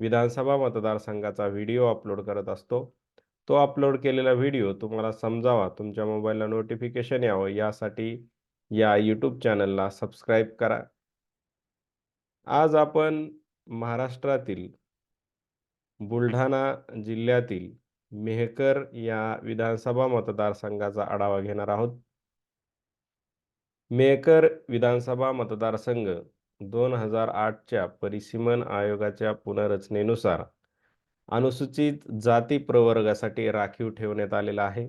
विधानसभा मतदारसंघाचा video upload करत असतो. तो अपलोड केलेला व्हिडिओ तुम्हाला समजावा, तुमच्या मोबाईलला नोटिफिकेशन यावं यासाठी या यूट्यूब चॅनलला सबस्क्राईब करा. आज आपण महाराष्ट्रातील बुलढाणा जिल्ह्यातील मेहकर या विधानसभा मतदारसंघाचा आढावा घेणार आहोत. मेहकर विधानसभा मतदारसंघ 2008च्या परिसीमन आयोगाच्या पुनर्रचनेनुसार अनुसूचित जाती प्रवर्गासाठी राखीव ठेवण्यात आलेला आहे.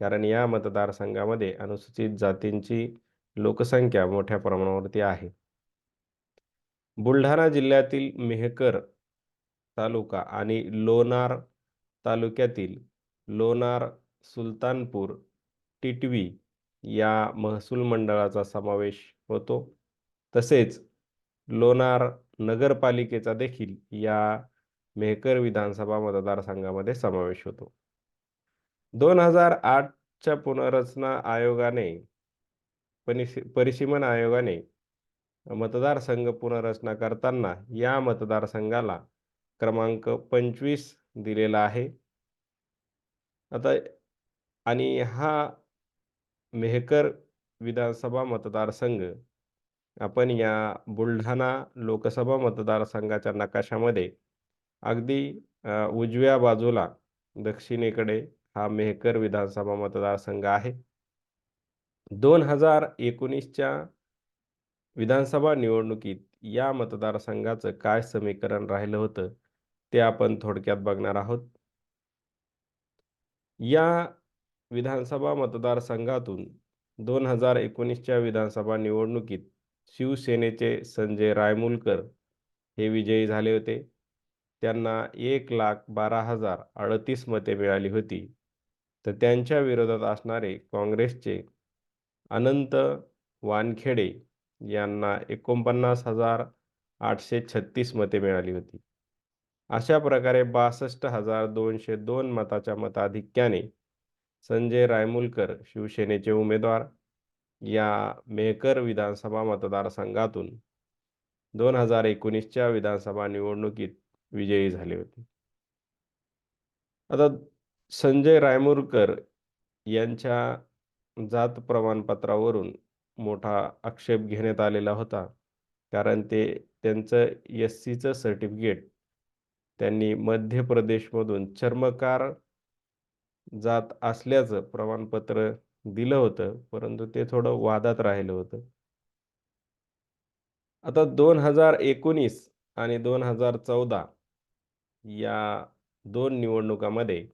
कारण या मतदारसंघामध्ये अनुसूचित जातींची लोकसंख्या मोठ्या प्रमाणावरती आहे. बुलढाणा जिल्ह्यातील मेहकर तालुका आणि लोणार तालुक्यातील लोणार, सुलतानपूर, टिटवी या महसूल मंडळाचा समावेश होतो. तसेच लोणार नगरपालिकेचा देखील या मेहकर विधानसभा मतदारसंघामध्ये समावेश होतो. 2008च्या पुनर्रचना आयोगाने परिसीमन आयोगाने मतदारसंघ पुनर्रचना करताना या मतदारसंघाला क्रमांक 25 दिलेला आहे. आता आणि हा मेहकर विधानसभा मतदारसंघ आपण या बुलढाणा लोकसभा मतदारसंघाच्या नकाशामध्ये अगदी उजव्या बाजूला दक्षिणेकडे हा मेहकर विधानसभा मतदारसंघ आहे. 2019च्या विधानसभा निवडणुकीत या मतदारसंघाचं काय समीकरण राहिलं होतं, ते आपण थोडक्यात बघणार आहोत. या विधानसभा मतदारसंघातून 2019च्या विधानसभा निवडणुकीत शिवसेनेचे संजय रायमुलकर हे विजयी झाले होते. त्यांना एक लाख बारा हजार अडतीस मते मिळाली होती. तर त्यांच्या विरोधात असणारे काँग्रेसचे अनंत वानखेडे यांना एकोणपन्नास हजार आठशे छत्तीस मते मिळाली होती. अशा प्रकारे बासष्ट हजार दोनशे दोन मताच्या मताधिक्याने संजय रायमुलकर शिवसेनेचे उमेदवार या मेहकर विधानसभा मतदारसंघातून 2019च्या विधानसभा निवडणुकीत विजयी झाले होते. आता संजय रायमुरकर यांच्या जात प्रमाणपत्रावरून मोठा आक्षेप घेण्यात आलेला होता. कारण ते त्यांचं एस-सीचं सर्टिफिकेट त्यांनी मध्य प्रदेशमधून चर्मकार जात असल्याचं प्रमाणपत्र दिलं होतं, परंतु ते थोडं वादात राहिलं होतं. आता 2019 आणि 2014 या दोन निवडणुकामध्ये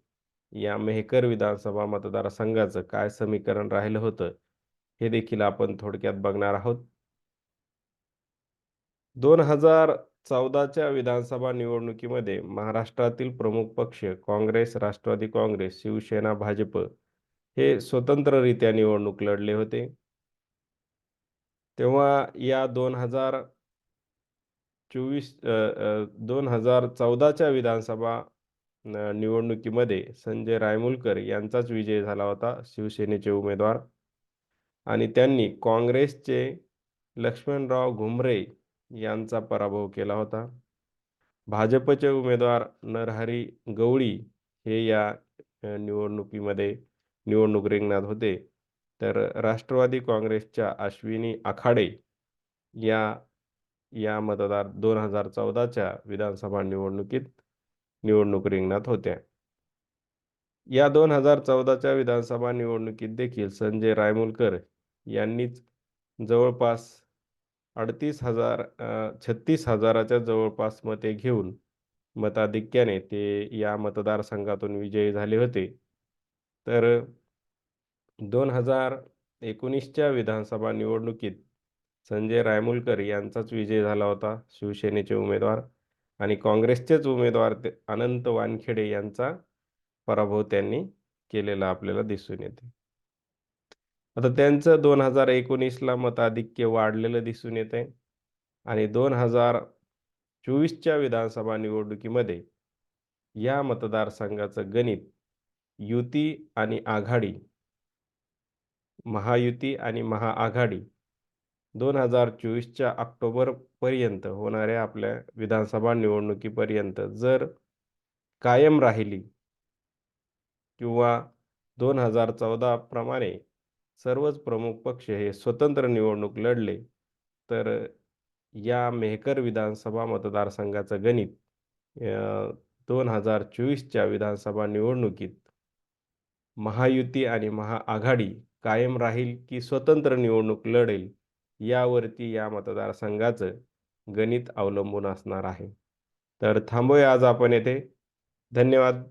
या मेहकर विधानसभा मतदारसंघाचं काय समीकरण राहिलं होतं, हे देखील आपण थोडक्यात बघणार आहोत. 2014च्या विधानसभा निवडणुकीमध्ये महाराष्ट्रातील प्रमुख पक्ष काँग्रेस, राष्ट्रवादी काँग्रेस, शिवसेना, भाजप हे स्वतंत्ररित्या निवडणूक लढले होते. तेव्हा या 2024 अ, अ, 2014च्या विधानसभा अ, निवडणुकीमध्ये संजय रायमुलकर यांचाच विजय झाला होता, शिवसेनेचे उमेदवार आणि त्यांनी काँग्रेसचे लक्ष्मणराव घुमरे यांचा पराभव केला होता. भाजपचे उमेदवार नरहरी गवळी हे या निवडणुकीमध्ये निवडणूक रिंगणात होते. तर राष्ट्रवादी काँग्रेसच्या अश्विनी आखाडे या या मतदार 2014च्या विधानसभा निवडणुकीत निवडणूक रिंगणात होत्या. या 2014च्या विधानसभा निवडणुकीत देखील संजय रायमुलकर यांनीच जवळपास अडतीस हजार छत्तीस हजाराच्या जवळपास मते घेऊन मताधिक्याने ते या मतदारसंघातून विजयी झाले होते. तर 2019च्या विधानसभा निवडणुकीत संजय रायमुलकर यांचाच विजय झाला होता, शिवसेनेचे उमेदवार आणि काँग्रेसचेच उमेदवार ते अनंत वानखेडे यांचा पराभव त्यांनी केलेला आपल्याला दिसून येते. आता त्यांचं 2019ला मताधिक्य वाढलेलं दिसून येते आणि 2024च्या विधानसभा निवडणुकीमध्ये या मतदारसंघाचं गणित युती आणि आघाडी. महायुती आणि महाआघाडी. 2024च्या ऑक्टोबरपर्यंत होणाऱ्या आपल्या विधानसभा निवडणुकीपर्यंत जर कायम राहिली किंवा 2014 प्रमाणे सर्वच प्रमुख पक्ष हे स्वतंत्र निवडणूक लढले, तर या मेहकर विधानसभा मतदारसंघाचं गणित दोन हजार चोवीसच्या विधानसभा निवडणुकीत महायुती आणि महाआघाडी कायम राहील की स्वतंत्र निवडणूक लढेल, यावरती या मतदारसंघाचं गणित अवलंबून असणार आहे. तर थांबूया आज आपण येथे. धन्यवाद.